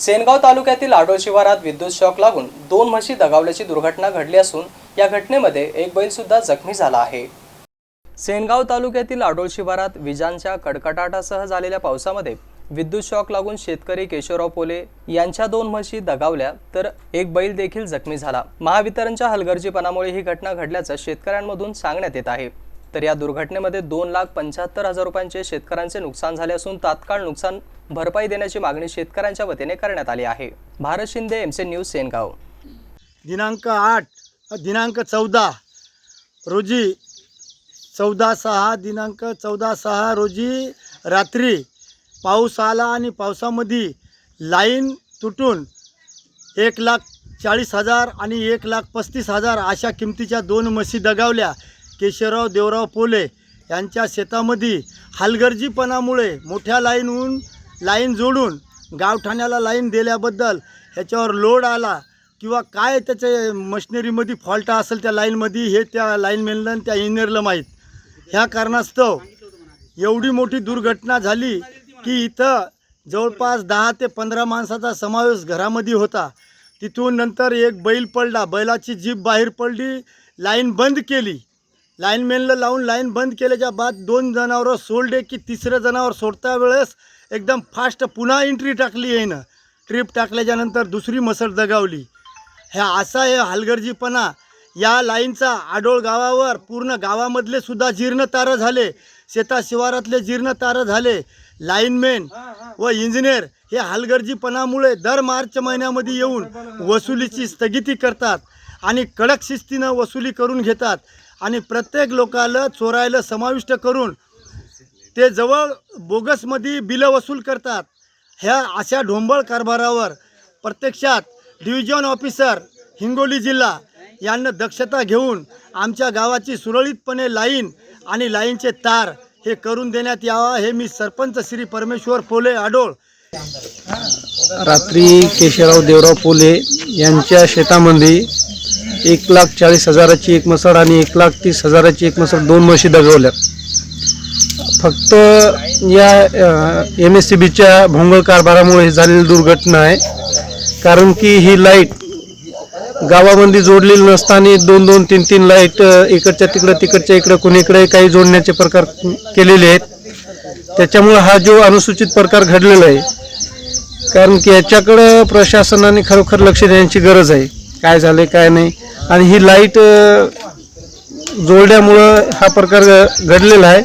सेनगाव तालुक्यातील आडोळ शिवारात विद्युत शॉक लागून दोन म्हशी दगावल्याची दुर्घटना घडली असून या घटनेमध्ये एक बैल सुद्धा जखमी झाला आहे. सेनगाव तालुक्यातील आडोळ शिवारात विजांच्या कडकडाटासह झालेल्या पावसामध्ये विद्युत शॉक लागून शेतकरी केशवराव पोले यांच्या दोन म्हशी दगावल्या तर एक बैल देखील जखमी झाला. महावितरणच्या हलगर्जीपणामुळे ही घटना घडल्याचं शेतकऱ्यांमधून सांगण्यात येत आहे. तर या दुर्घटनेमध्ये दोन लाख पंच्याहत्तर हजार रुपयांचे शेतकऱ्यांचे नुकसान झाले असून तात्काळ नुकसान भरपाई देण्याची मागणी शेतकऱ्यांच्या वतीने करण्यात आली आहे. भारत शिंदे एमसे न्यूज सेनगाव. दिनांक आठ दिनांक चौदा रोजी चौदा सहा दिनांक चौदा सहा रोजी रात्री पाऊस आला आणि पावसामध्ये लाईन तुटून एक लाख चाळीस हजार आणि एक लाख पस्तीस हजार अशा किमतीच्या दोन म्हशी दगावल्या. केशवराव देवराव पोले यांच्या शेतामध्ये हलगर्जीपणामुळे मोठ्या लाईनहून लाईन जोडून गावठाण्याला लाईन दिल्याबद्दल ह्याच्यावर लोड आला किंवा काय त्याचे मशिनरीमध्ये फॉल्ट असेल त्या लाईनमध्ये हे त्या लाईनमॅनला त्या इंजिनियरला माहीत. ह्या कारणास्तव एवढी मोठी दुर्घटना झाली की इथं जवळपास दहा ते पंधरा माणसाचा समावेश घरामध्ये होता. तिथून नंतर एक बैल पडला बैलाची जीप बाहेर पडली लाईन बंद केली. लाईनमॅनला लावून लाईन बंद केल्याच्या बाद दोन जनावरं सोडले की तिसरं जनावर सोडता वेळेस एकदम फास्ट पुन्हा एंट्री टाकली येईनं ट्रिप टाकल्याच्यानंतर दुसरी मसळ दगावली. ह्या असा हे हलगर्जीपणा. या लाईनचा आडोळ गावावर पूर्ण गावामधले सुद्धा जीर्ण तारं झाले. शेता शिवारातले जीर्ण तारं झाले. लाईनमॅन व इंजिनियर हे हलगर्जीपणामुळे दर मार्च महिन्यामध्ये येऊन वसुलीची स्थगिती करतात आणि कडक शिस्तीनं वसुली करून घेतात. आणि प्रत्येक लोकाला चोरायला समाविष्ट करून ते जवळ बोगसमध्ये बिलं वसूल करतात. ह्या अशा ढोंबळ कारभारावर प्रत्यक्षात डिव्हिजन ऑफिसर हिंगोली जिल्हा यांना दक्षता घेऊन आमच्या गावाची सुरळीतपणे लाईन आणि लाईनचे तार हे करून देण्यात यावा हे मी सरपंच श्री परमेश्वर पोले आडोळ रात्री केशवराव देवराव पोले यांच्या शेतामध्ये एक लाख चाळीस हजाराची एक मसळ आणि एक लाख तीस हजाराची एक मसळ दोन म्हशी दगवल्या. फक्त या एम एस सी बीच्या भोंगळ कारभारामुळे ही झालेली दुर्घटना आहे. कारण की ही लाइट गावामध्ये जोडलेली नसताना दोन दोन तीन तीन लाइट इकडच्या तिकडं तिकडच्या इकडं कुणीकडे काही जोडण्याचे प्रकार केलेले आहेत. त्याच्यामुळं हा जो अनुसूचित प्रकार घडलेला आहे कारण की याच्याकडं प्रशासनाने खरोखर लक्ष देण्याची गरज आहे. काय झालं काय नाही. आणि ही लाइट जोडल्यामुळं हा प्रकार घ- घडलेला आहे.